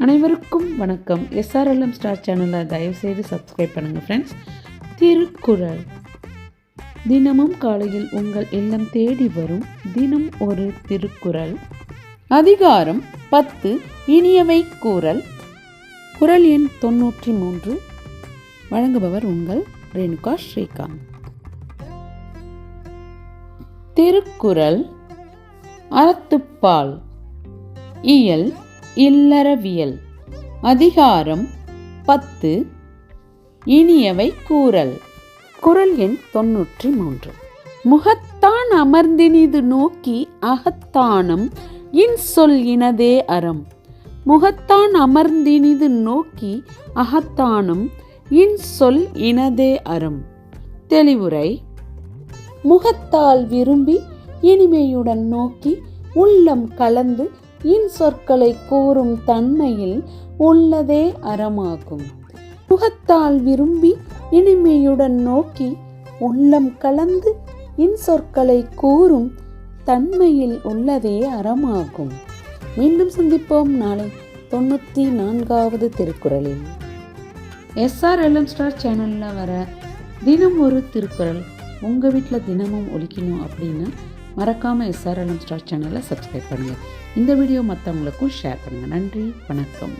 அனைவருக்கும் வணக்கம். SRLM star சேனலை தயவுசெய்து சப்ஸ்கிரைப் பண்ணுங்கள் ஃப்ரெண்ட்ஸ் திருக்குறள். தினமும் காலையில் உங்கள் இல்லம் தேடி வரும். தினம் ஒரு திருக்குறள். அதிகாரம் பத்து. இனியவை கூறல். குறள் எண் தொன்னூற்றி மூன்று. வழங்குபவர் உங்கள் ரேணுகா ஸ்ரீகாந்த். திருக்குறள். அறத்துப்பால். இயல். இல்லறவியல். அதிகாரம் பத்து. இனியவை கூறல். குறள் எண் தொன்னூற்றி மூன்று முகத்தான் அமர்ந்தினிது நோக்கி அகத்தானம் இன்சொல் இனதே அறம். முகத்தான் அமர்ந்தினிது நோக்கி அகத்தானம் இன்சொல் இனதே அறம். தெளிவுரை. முகத்தால் விரும்பி இனிமையுடன் நோக்கி உள்ளம் கலந்து இன்சொற்களை கூறும் தன்மையில் உள்ளதே அறமாகும். முகத்தால் விரும்பி இனிமையுடன் நோக்கி உள்ளம் கலந்து இன்சொற்களை கூறும் தன்மையில் உள்ளதே அறமாகும். மீண்டும் சந்திப்போம் நாளை தொண்ணூற்றி நான்காவது திருக்குறளில். எஸ்ஆர்எல்எம் ஸ்டார் சேனலில் வர தினம் ஒரு திருக்குறள் உங்கள் வீட்டில் தினமும் ஒலிக்கணும் அப்படின்னா மறக்காமல் எஸ்ஆர்எல்எம் ஸ்டார் சேனலை சப்ஸ்கிரைப் பண்ணுங்கள் இந்த வீடியோ மற்றவங்களுக்கும் ஷேர் பண்ணுங்கள் நன்றி. வணக்கம்.